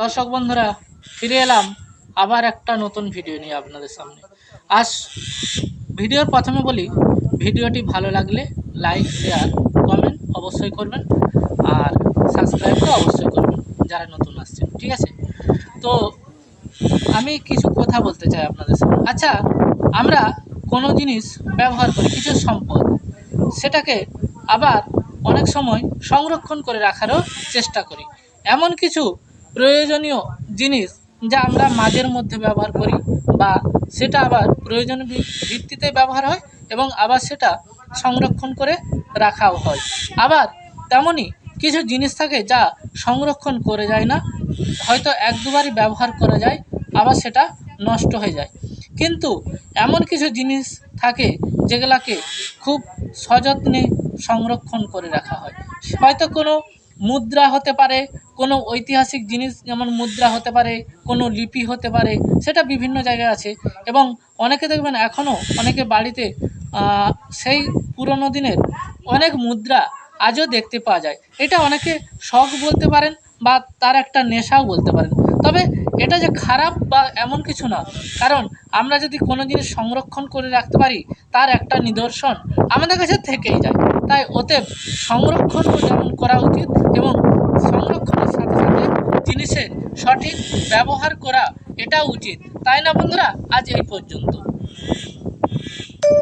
দর্শক বন্ধুরা, ফিরে এলাম আবার একটা নতুন ভিডিও নিয়ে আপনাদের সামনে। আজ ভিডিওর প্রথমে বলি, ভিডিওটি ভালো লাগলে লাইক শেয়ার কমেন্ট অবশ্যই করবেন আর সাবস্ক্রাইব তো অবশ্যই করবেন যারা নতুন আসছেন, ঠিক আছে? তো আমি কিছু কথা বলতে চাই আপনাদের সামনে। আচ্ছা আমরা কোনো জিনিস ব্যবহার করি, কিছু সম্পদ, সেটাকে আবার অনেক সময় সংরক্ষণ করে রাখারও চেষ্টা করি। এমন কিছু প্রয়োজনীয় জিনিস যা আমরা মাঝের মধ্যে ব্যবহার করি বা সেটা আবার প্রয়োজন ভিত্তিতে ব্যবহার হয় এবং আবার সেটা সংরক্ষণ করে রাখাও হয়। আবার তেমনই কিছু জিনিস থাকে যা সংরক্ষণ করে যায় না, হয়তো এক দুবারই ব্যবহার করা যায়, আবার সেটা নষ্ট হয়ে যায়। কিন্তু এমন কিছু জিনিস থাকে যেগুলাকে খুব সযত্নে সংরক্ষণ করে রাখা হয়। হয়তো কোনো মুদ্রা হতে পারে, কোনো ঐতিহাসিক জিনিস যেমন মুদ্রা হতে পারে, কোনো লিপি হতে পারে, সেটা বিভিন্ন জায়গায় আছে। এবং অনেকে দেখবেন এখনও অনেকে বাড়িতে সেই পুরনো দিনের অনেক মুদ্রা আজও দেখতে পাওয়া যায়। এটা অনেকে শখ বলতে পারেন বা তার একটা নেশাও বলতে পারেন। তবে এটা যে খারাপ বা এমন কিছু না। কারণ আমরা যদি কোনো জিনিস সংরক্ষণ করে রাখতে পারি, তার একটা নিদর্শন আমাদের কাছে থেকেই যায়। তাই ওতে সংরক্ষণ যেমন করা উচিত এবং সংরক্ষণের সাথে সাথে জিনিসের সঠিক ব্যবহার করা এটা উচিত। তাই না বন্ধুরা? আজ এই পর্যন্ত।